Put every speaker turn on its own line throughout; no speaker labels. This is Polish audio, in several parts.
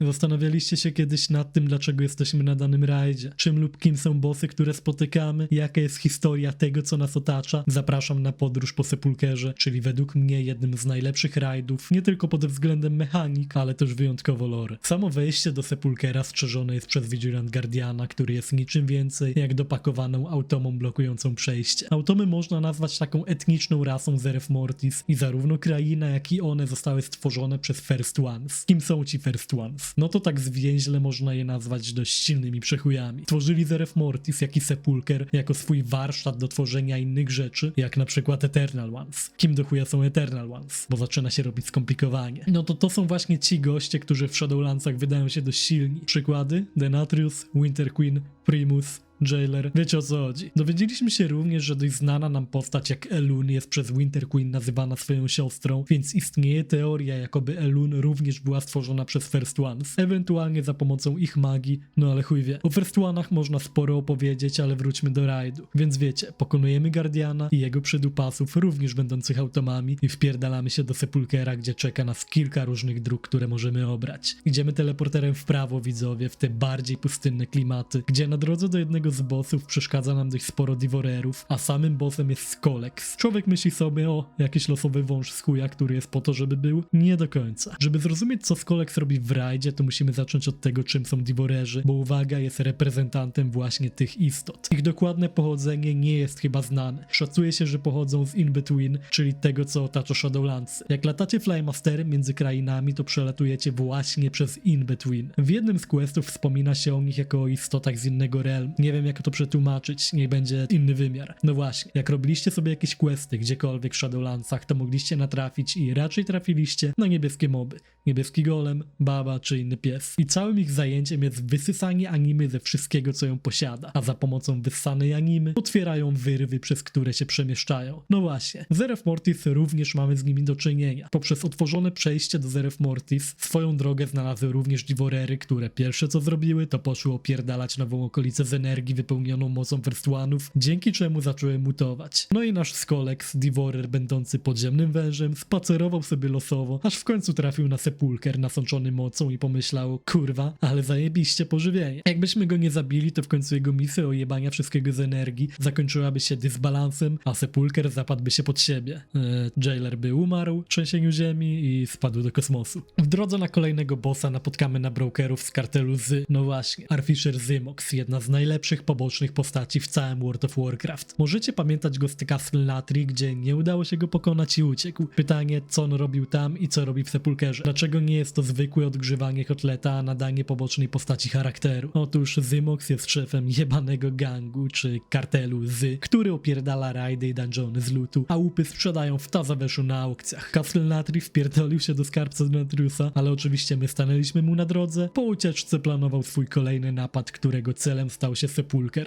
Zastanawialiście się kiedyś nad tym, dlaczego jesteśmy na danym rajdzie? Czym lub kim są bossy, które spotykamy? Jaka jest historia tego, co nas otacza? Zapraszam na podróż po Sepulkerze, czyli według mnie jednym z najlepszych rajdów, nie tylko pod względem mechanik, ale też wyjątkowo lore. Samo wejście do Sepulkera strzeżone jest przez Vigilant Guardiana, który jest niczym więcej jak dopakowaną automą blokującą przejście. Automy można nazwać taką etniczną rasą Zeref Mortis i zarówno kraina, jak i one zostały stworzone przez First Ones. Kim są ci First Ones? No to tak zwięźle można je nazwać dość silnymi przechujami. Tworzyli Zeref Mortis, jak i Sepulcher jako swój warsztat do tworzenia innych rzeczy, jak na przykład Eternal Ones. Kim do chuja są Eternal Ones? Bo zaczyna się robić skomplikowanie. No to to są właśnie ci goście, którzy w Shadowlandsach wydają się dość silni. Przykłady? Denatrius, Winter Queen, Primus, Jailer, wiecie o co chodzi. Dowiedzieliśmy się również, że dość znana nam postać jak Elun jest przez Winter Queen nazywana swoją siostrą, więc istnieje teoria, jakoby Elun również była stworzona przez First Ones, ewentualnie za pomocą ich magii, no ale chuj wie. O First One'ach można sporo opowiedzieć, ale wróćmy do rajdu. Więc wiecie, pokonujemy Guardiana i jego przydupasów, również będących automami i wpierdalamy się do Sepulkera, gdzie czeka nas kilka różnych dróg, które możemy obrać. Idziemy teleporterem w prawo, widzowie, w te bardziej pustynne klimaty, gdzie na drodze do jednego z bossów przeszkadza nam dość sporo divorerów, a samym bossem jest Skolex. Człowiek myśli sobie, o, jakiś losowy wąż z chuja, który jest po to, żeby był? Nie do końca. Żeby zrozumieć, co Skolex robi w rajdzie, to musimy zacząć od tego, czym są divorerzy, bo uwaga, jest reprezentantem właśnie tych istot. Ich dokładne pochodzenie nie jest chyba znane. Szacuje się, że pochodzą z In-Between, czyli tego, co otacza Shadowlands. Jak latacie Flymasterem między krainami, to przelatujecie właśnie przez In-Between. W jednym z questów wspomina się o nich jako o istotach z innego realm. Nie wiem, jak to przetłumaczyć, niech będzie inny wymiar. No właśnie, jak robiliście sobie jakieś questy gdziekolwiek w Shadowlandsach, to mogliście natrafić i raczej trafiliście na niebieskie moby. Niebieski golem, baba czy inny pies. I całym ich zajęciem jest wysysanie animy ze wszystkiego, co ją posiada. A za pomocą wyssanej animy otwierają wyrwy, przez które się przemieszczają. No właśnie, Zeref Mortis również mamy z nimi do czynienia. Poprzez otworzone przejście do Zeref Mortis swoją drogę znalazły również Divorery, które pierwsze co zrobiły, to poszły opierdalać nową okolicę z energii wypełnioną mocą First One'ów, dzięki czemu zaczęły mutować. No i nasz Skolex, Divorer będący podziemnym wężem, spacerował sobie losowo, aż w końcu trafił na sepulker nasączony mocą i pomyślał, kurwa, ale zajebiście pożywienie. Jakbyśmy go nie zabili, to w końcu jego misja ojebania wszystkiego z energii zakończyłaby się dysbalansem, a sepulker zapadłby się pod siebie. Eee, Jailer by umarł w trzęsieniu ziemi i spadł do kosmosu. W drodze na kolejnego bossa napotkamy na brokerów z kartelu z, no właśnie, Arfisher Zymox, jedna z najlepszych pobocznych postaci w całym World of Warcraft. Możecie pamiętać go z Castle Latri, gdzie nie udało się go pokonać i uciekł. Pytanie, co on robił tam i co robi w Sepulkerze. Dlaczego nie jest to zwykłe odgrzewanie kotleta, a nadanie pobocznej postaci charakteru? Otóż Zymox jest szefem jebanego gangu, czy kartelu z, który opierdala rajdy i dungeony z lootu, a łupy sprzedają w Tazaweszu na aukcjach. Castle Latri wpierdolił się do skarbca Denatriusa, ale oczywiście my stanęliśmy mu na drodze. Po ucieczce planował swój kolejny napad, którego celem stał się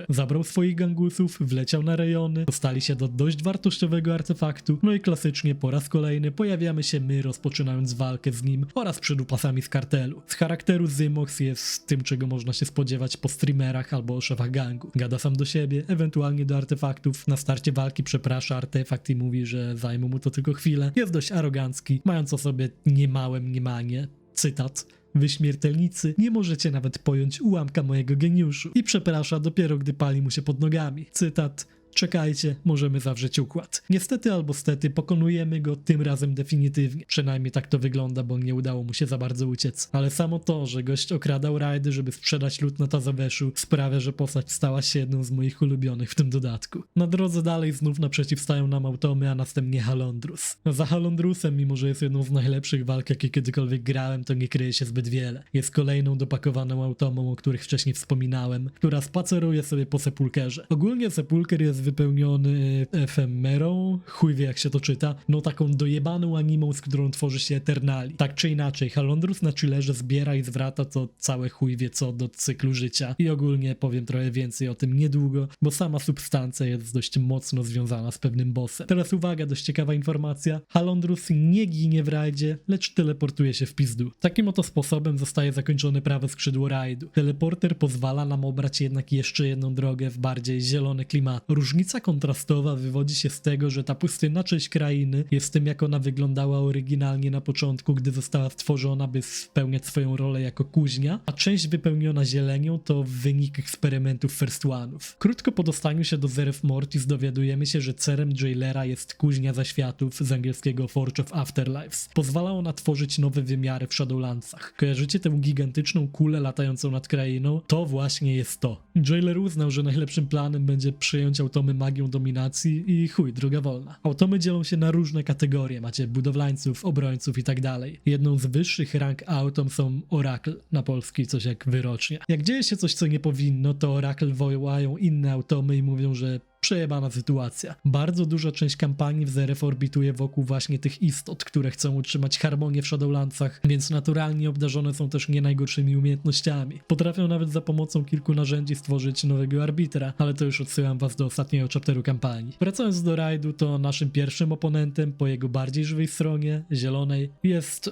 Zabrał swoich gangusów, wleciał na rejony, dostali się do dość wartościowego artefaktu, no i klasycznie po raz kolejny pojawiamy się my, rozpoczynając walkę z nim oraz przydupasami z kartelu. Z charakteru Zymox jest tym, czego można się spodziewać po streamerach albo szefach gangu. Gada sam do siebie, ewentualnie do artefaktów. Na starcie walki przeprasza artefakt i mówi, że zajmie mu to tylko chwilę. Jest dość arogancki, mając o sobie niemałe mniemanie. Cytat. Wy śmiertelnicy nie możecie nawet pojąć ułamka mojego geniuszu i przeprasza dopiero gdy pali mu się pod nogami. Cytat. Czekajcie, możemy zawrzeć układ. Niestety albo stety pokonujemy go tym razem definitywnie. Przynajmniej tak to wygląda, bo nie udało mu się za bardzo uciec. Ale samo to, że gość okradał rajdy, żeby sprzedać lód na Tazaweszu, sprawia, że postać stała się jedną z moich ulubionych w tym dodatku. Na drodze dalej znów naprzeciw stają nam automy, a następnie Halondrus. Za Halondrusem, mimo że jest jedną z najlepszych walk, jakie kiedykolwiek grałem, to nie kryje się zbyt wiele. Jest kolejną dopakowaną automą, o których wcześniej wspominałem, która spaceruje sobie po sepulkerze. Ogólnie sepulker jest wypełniony efemerą, chuj wie jak się to czyta, no taką dojebaną animą, z którą tworzy się Eternali. Tak czy inaczej, Halondrus na chillerze zbiera i zwraca to całe chuj wie co do cyklu życia i ogólnie powiem trochę więcej o tym niedługo, bo sama substancja jest dość mocno związana z pewnym bossem. Teraz uwaga, dość ciekawa informacja. Halondrus nie ginie w rajdzie, lecz teleportuje się w pizdu. Takim oto sposobem zostaje zakończone prawe skrzydło rajdu. Teleporter pozwala nam obrać jednak jeszcze jedną drogę w bardziej zielone. Różnica Różnica kontrastowa wywodzi się z tego, że ta pustynna część krainy jest tym, jak ona wyglądała oryginalnie na początku, gdy została stworzona, by spełniać swoją rolę jako kuźnia, a część wypełniona zielenią to wynik eksperymentów First One'ów. Krótko po dostaniu się do Zeref Mortis dowiadujemy się, że celem Jailera jest kuźnia zaświatów z angielskiego Forge of Afterlives. Pozwala ona tworzyć nowe wymiary w Shadowlandsach. Kojarzycie tę gigantyczną kulę latającą nad krainą? To właśnie jest to. Jailer uznał, że najlepszym planem będzie przyjąć automy magią dominacji i chuj, droga wolna. Automy dzielą się na różne kategorie. Macie budowlańców, obrońców i tak dalej. Jedną z wyższych rank autom są Oracle, na polski coś jak wyrocznia. Jak dzieje się coś, co nie powinno, to Oracle wołają inne automy i mówią, że przejebana sytuacja. Bardzo duża część kampanii w ZRF orbituje wokół właśnie tych istot, które chcą utrzymać harmonię w Shadowlandsach, więc naturalnie obdarzone są też nie najgorszymi umiejętnościami. Potrafią nawet za pomocą kilku narzędzi stworzyć nowego arbitra, ale to już odsyłam was do ostatniego chapteru kampanii. Wracając do rajdu, to naszym pierwszym oponentem po jego bardziej żywej stronie, zielonej, jest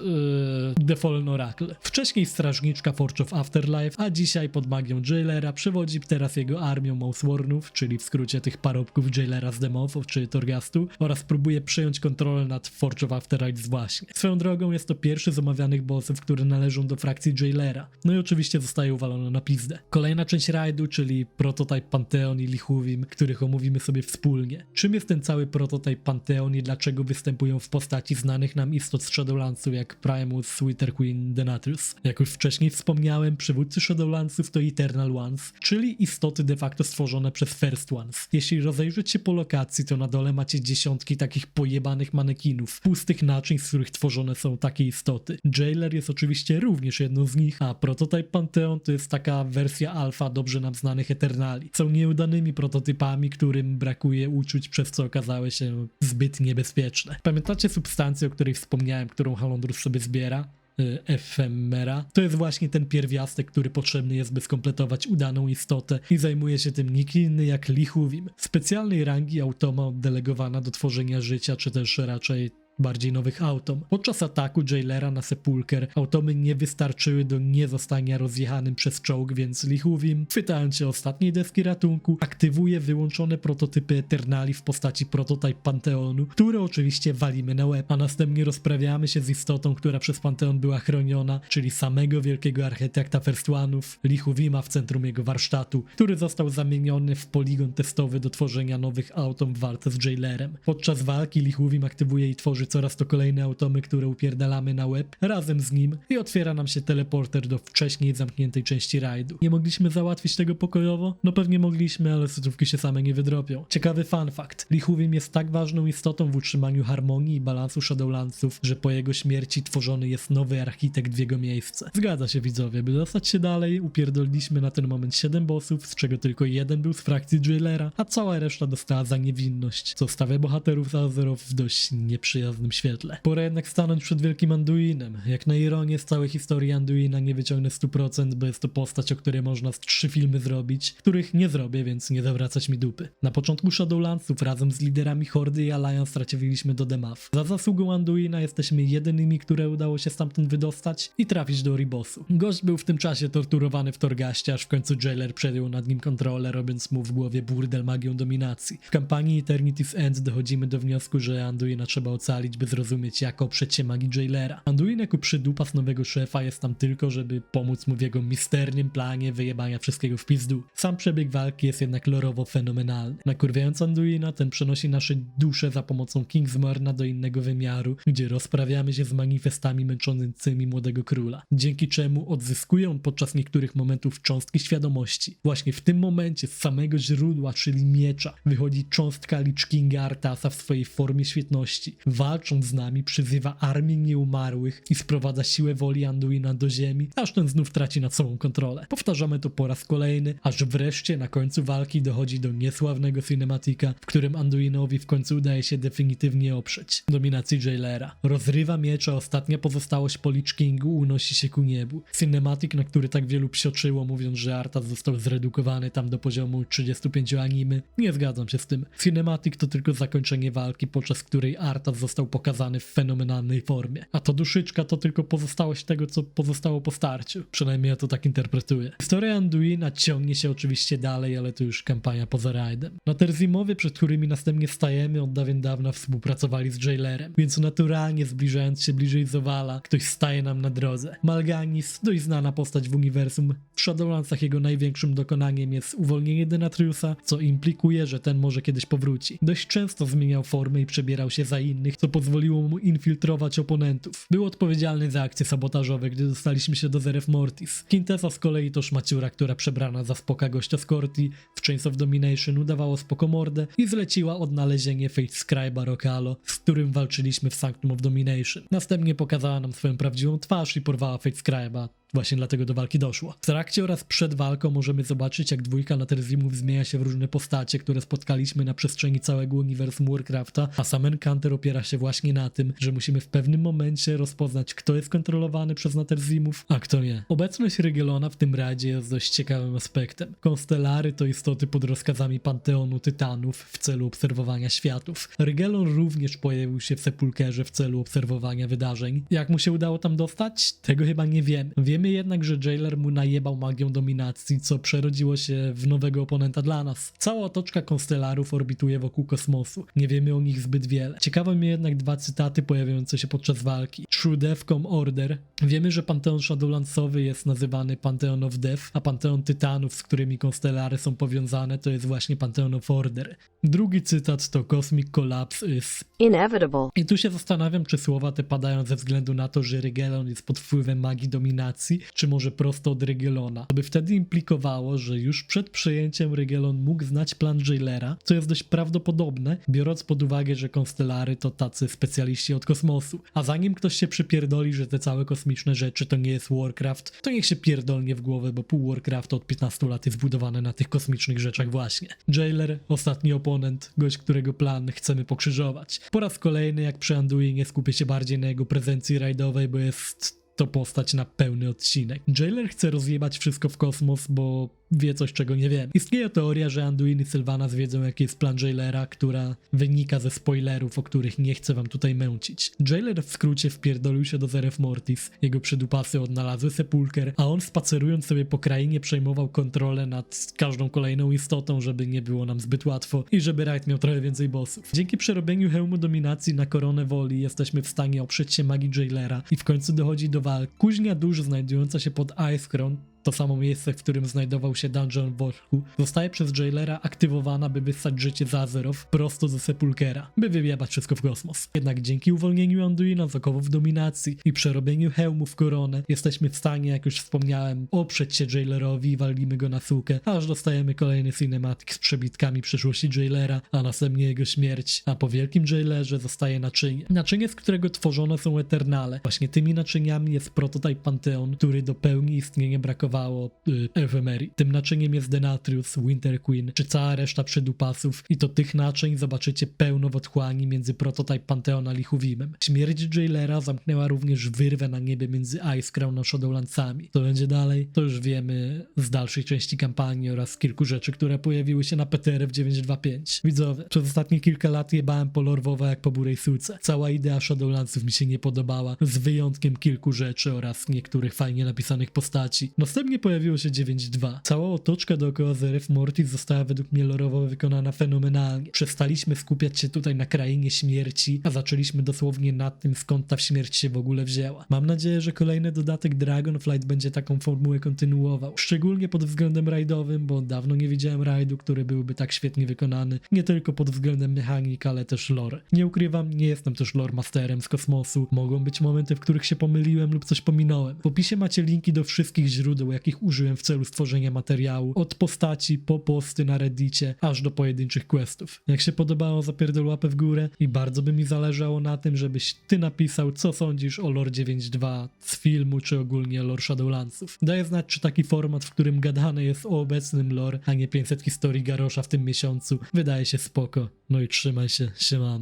yy, The Fallen Oracle. Wcześniej strażniczka Forge of Afterlife, a dzisiaj pod magią Jailera przewodzi teraz jego armią Mousewornów, czyli w skrócie tych parobków Jailera z Demowów czy Torgastu oraz próbuje przejąć kontrolę nad Forge of Afterlife właśnie. Swoją drogą jest to pierwszy z omawianych bossów, które należą do frakcji Jailera. No i oczywiście zostaje uwalony na pizdę. Kolejna część rajdu, czyli prototype Pantheon i Lichuvim, których omówimy sobie wspólnie. Czym jest ten cały prototype Pantheon i dlaczego występują w postaci znanych nam istot z Shadowlandsu jak Primus, Wither Queen, Denatrus? Jak już wcześniej wspomniałem, przywódcy Shadowlandsów to Eternal Ones, czyli istoty de facto stworzone przez First Ones. Jeśli rozejrzeć się po lokacji, to na dole macie dziesiątki takich pojebanych manekinów, pustych naczyń, z których tworzone są takie istoty. Jailer jest oczywiście również jedną z nich, a Prototype Pantheon to jest taka wersja alfa dobrze nam znanych Eternali. Są nieudanymi prototypami, którym brakuje uczuć, przez co okazały się zbyt niebezpieczne. Pamiętacie substancję, o której wspomniałem, którą Halondrus sobie zbiera? Y, efemera. To jest właśnie ten pierwiastek, który potrzebny jest, by skompletować udaną istotę i zajmuje się tym nikt inny jak Lichuvim. Specjalnej rangi automa oddelegowana do tworzenia życia, czy też raczej bardziej nowych autom. Podczas ataku Jailera na Sepulcher automy nie wystarczyły do nie zostania rozjechanym przez czołg, więc Lichuvim, chwytając się ostatniej deski ratunku, aktywuje wyłączone prototypy Eternali w postaci prototype Panteonu, które oczywiście walimy na łeb, a następnie rozprawiamy się z istotą, która przez Panteon była chroniona, czyli samego wielkiego architekta First One'ów, Lichuvima w centrum jego warsztatu, który został zamieniony w poligon testowy do tworzenia nowych autom w walce z Jailerem. Podczas walki Lichuvim aktywuje i tworzy coraz to kolejne automy, które upierdalamy na łeb razem z nim i otwiera nam się teleporter do wcześniej zamkniętej części rajdu. Nie mogliśmy załatwić tego pokojowo? No pewnie mogliśmy, ale cytrówki się same nie wydropią. Ciekawy fun fact. Lichuvim jest tak ważną istotą w utrzymaniu harmonii i balansu Shadowlandsów, że po jego śmierci tworzony jest nowy architekt w jego miejsce. Zgadza się widzowie, by dostać się dalej, upierdoliliśmy na ten moment 7 bossów, z czego tylko jeden był z frakcji Jailera, a cała reszta dostała za niewinność, co stawia bohaterów Azeroth w dość nieprzyjaznym świetle. Pora jednak stanąć przed wielkim Anduinem. Jak na ironię z całej historii Anduina nie wyciągnę 100%, bo jest to postać, o której można z trzy filmy zrobić, których nie zrobię, więc nie zawracać mi dupy. Na początku Shadowlandsów razem z liderami Hordy i Alliance traciliśmy do Demaf. Za zasługą Anduina jesteśmy jedynymi, które udało się stamtąd wydostać i trafić do Ribossu. Gość był w tym czasie torturowany w Torgaście, aż w końcu Jailer przejął nad nim kontrolę, robiąc mu w głowie burdel magią dominacji. W kampanii Eternity's End dochodzimy do wniosku, że Anduina trzeba ocalić, by zrozumieć, jak oprzeć się magii Jailera. Anduin jako przydupas nowego szefa jest tam tylko, żeby pomóc mu w jego misternym planie wyjebania wszystkiego w pizdu. Sam przebieg walki jest jednak lorowo fenomenalny. Nakurwiając Anduina, ten przenosi nasze dusze za pomocą Kingsmorna do innego wymiaru, gdzie rozprawiamy się z manifestami męczącymi młodego króla. Dzięki czemu odzyskuje on podczas niektórych momentów cząstki świadomości. Właśnie w tym momencie z samego źródła, czyli miecza, wychodzi cząstka Lich Kinga Artasa w swojej formie świetności. Walcząc z nami, przyzywa armię nieumarłych i sprowadza siłę woli Anduina do ziemi, aż ten znów traci nad sobą kontrolę. Powtarzamy to po raz kolejny, aż wreszcie na końcu walki dochodzi do niesławnego cinematika, w którym Anduinowi w końcu udaje się definitywnie oprzeć dominacji Jailera. Rozrywa miecza, ostatnia pozostałość po Lich Kingu unosi się ku niebu. Cinematic, na który tak wielu psioczyło, mówiąc, że Arthas został zredukowany tam do poziomu 35 animy. Nie zgadzam się z tym. Cinematic to tylko zakończenie walki, podczas której Arthas został został pokazany w fenomenalnej formie. A to duszyczka to tylko pozostałość tego, co pozostało po starciu. Przynajmniej ja to tak interpretuję. Historia Anduina ciągnie się oczywiście dalej, ale to już kampania poza rajdem. Na Terzimowie, przed którymi następnie stajemy, od dawien dawna współpracowali z Jailerem, więc naturalnie zbliżając się bliżej Zowala, ktoś staje nam na drodze. Malganis, dość znana postać w uniwersum, w Shadowlandsach jego największym dokonaniem jest uwolnienie Denatriusa, co implikuje, że ten może kiedyś powróci. Dość często zmieniał formę i przebierał się za innych, co pozwoliło mu infiltrować oponentów. Był odpowiedzialny za akcje sabotażowe, gdy dostaliśmy się do Zeref Mortis. Quintessa z kolei to szmaciura, która przebrana za spoka gościa z Corti w Chains of Domination udawało spoko mordę i zleciła odnalezienie Fate Scribe'a Rokalo, z którym walczyliśmy w Sanctum of Domination. Następnie pokazała nam swoją prawdziwą twarz i porwała Fate Scribe'a, Właśnie dlatego do walki doszło. W trakcie oraz przed walką możemy zobaczyć, jak dwójka Naterzimów zmienia się w różne postacie, które spotkaliśmy na przestrzeni całego uniwersum Warcrafta, a sam Encounter opiera się właśnie na tym, że musimy w pewnym momencie rozpoznać, kto jest kontrolowany przez Naterzimów, a kto nie. Obecność Rygelona w tym radzie jest dość ciekawym aspektem. Konstelary to istoty pod rozkazami Panteonu Tytanów w celu obserwowania światów. Rygelon również pojawił się w Sepulkerze w celu obserwowania wydarzeń. Jak mu się udało tam dostać? Tego chyba nie wiemy. Wiemy jednak, że Jailer mu najebał magią dominacji, co przerodziło się w nowego oponenta dla nas. Cała otoczka konstelarów orbituje wokół kosmosu. Nie wiemy o nich zbyt wiele. Ciekawe mnie jednak dwa cytaty pojawiające się podczas walki. True Deathcom Order. Wiemy, że Panteon Shadowlandsowy jest nazywany Pantheon of Death, a Panteon Tytanów, z którymi konstelary są powiązane, to jest właśnie Pantheon of Order. Drugi cytat to Cosmic Collapse is
inevitable.
i tu się zastanawiam, czy słowa te padają ze względu na to, że Rygelon jest pod wpływem magii dominacji, czy może prosto od Rygelona. To by wtedy implikowało, że już przed przejęciem Rygelon mógł znać plan Jailera, co jest dość prawdopodobne, biorąc pod uwagę, że konstelary to tacy specjaliści od kosmosu. A zanim ktoś się przypierdoli, że te całe kosmiczne rzeczy to nie jest Warcraft, to niech się pierdolnie w głowę, bo pół Warcraftu od 15 lat jest zbudowane na tych kosmicznych rzeczach właśnie. Jailer, ostatni oponent, gość, którego plan chcemy pokrzyżować. Po raz kolejny, jak przy Anduinie, skupię się bardziej na jego prezencji rajdowej, bo jest to postać na pełny odcinek. Jailer chce rozjebać wszystko w kosmos, bo wie coś, czego nie wiem. Istnieje teoria, że Anduin i Sylvanas wiedzą, jaki jest plan Jailera, która wynika ze spoilerów, o których nie chcę wam tutaj męcić. Jailer w skrócie wpierdolił się do Zeref Mortis, jego przydupasy odnalazły Sepulcher, a on spacerując sobie po krainie przejmował kontrolę nad każdą kolejną istotą, żeby nie było nam zbyt łatwo i żeby Raid miał trochę więcej bossów. Dzięki przerobieniu hełmu dominacji na koronę woli jesteśmy w stanie oprzeć się magii Jailera i w końcu dochodzi do walki. Kuźnia dusz znajdująca się pod Icecrown to samo miejsce, w którym znajdował się Dungeon w Worku, zostaje przez Jailera aktywowana, by wystać życie z Azeroth prosto ze Sepulchera, by wyjebać wszystko w kosmos. Jednak dzięki uwolnieniu Anduina z okowów dominacji i przerobieniu hełmu w koronę, jesteśmy w stanie, jak już wspomniałem, oprzeć się Jailerowi i walimy go na sukę, aż dostajemy kolejny cinematic z przebitkami przyszłości Jailera, a następnie jego śmierć, a po wielkim Jailerze zostaje naczynie. Naczynie, z którego tworzone są Eternale. Właśnie tymi naczyniami jest prototyp Pantheon, który do pełni istnienia brakowało y, Ephemerii. Tym naczyniem jest Denatrius, Winter Queen, czy cała reszta przedupasów i to tych naczyń zobaczycie pełno w otchłani między prototyp Pantheon a Lichuvimem. Śmierć Jailera zamknęła również wyrwę na niebie między Icecrown a Shadowlandsami. Co będzie dalej, to już wiemy z dalszej części kampanii oraz kilku rzeczy, które pojawiły się na PTR w 925. Widzowie, przez ostatnie kilka lat jebałem po lorwowa jak po burej suce. Cała idea Shadowlandsów mi się nie podobała, z wyjątkiem kilku rzeczy oraz niektórych fajnie napisanych postaci. Następnie pojawiło się 9.2. Cała otoczka dookoła Zeref Mortis została według mnie lorowo wykonana fenomenalnie. Przestaliśmy skupiać się tutaj na krainie śmierci, a zaczęliśmy dosłownie nad tym, skąd ta śmierć się w ogóle wzięła. Mam nadzieję, że kolejny dodatek Dragonflight będzie taką formułę kontynuował. Szczególnie pod względem rajdowym, bo dawno nie widziałem rajdu, który byłby tak świetnie wykonany. Nie tylko pod względem mechanik, ale też lore. Nie ukrywam, nie jestem też lore masterem z kosmosu. Mogą być momenty, w których się pomyliłem lub coś pominąłem. W opisie macie linki do wszystkich źródeł, jakich użyłem w celu stworzenia materiału. Od postaci po posty na reddicie, aż do pojedynczych questów. Jak się podobało, zapierdol łapę w górę i bardzo by mi zależało na tym, żebyś ty napisał, co sądzisz o lore 9.2 z filmu, czy ogólnie lore Shadowlandsów. Daję znać, czy taki format, w którym gadane jest o obecnym lore, a nie 500 historii Garosza w tym miesiącu, wydaje się spoko. No i trzymaj się, siemano.